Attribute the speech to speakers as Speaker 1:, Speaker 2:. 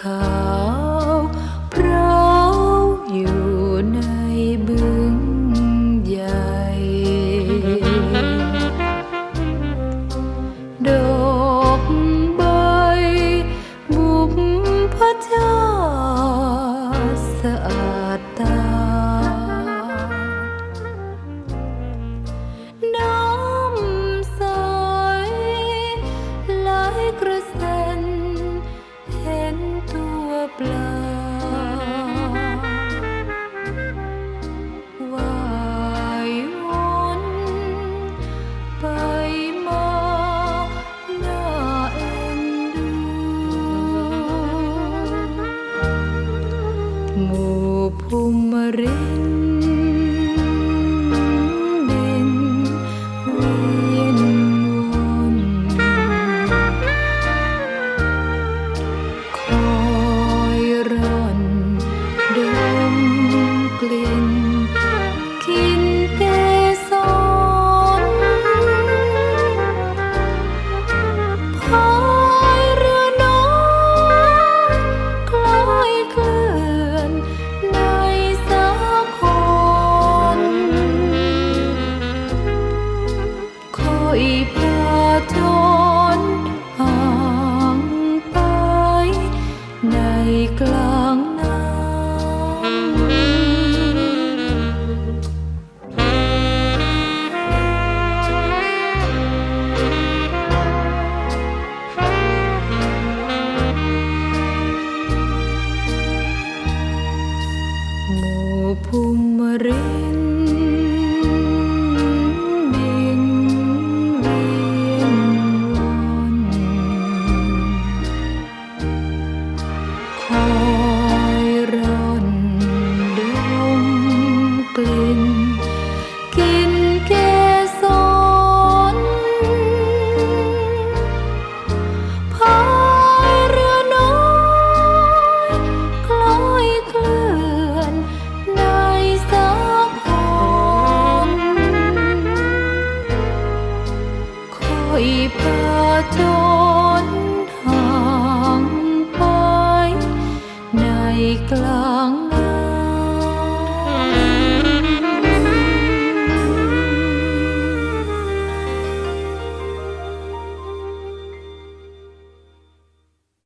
Speaker 1: ขาวเพราอยู่ในบึงใหญ่ ดอกใบบุพพชาสะอาดตา mùa phum rên หมู่ภูมิริน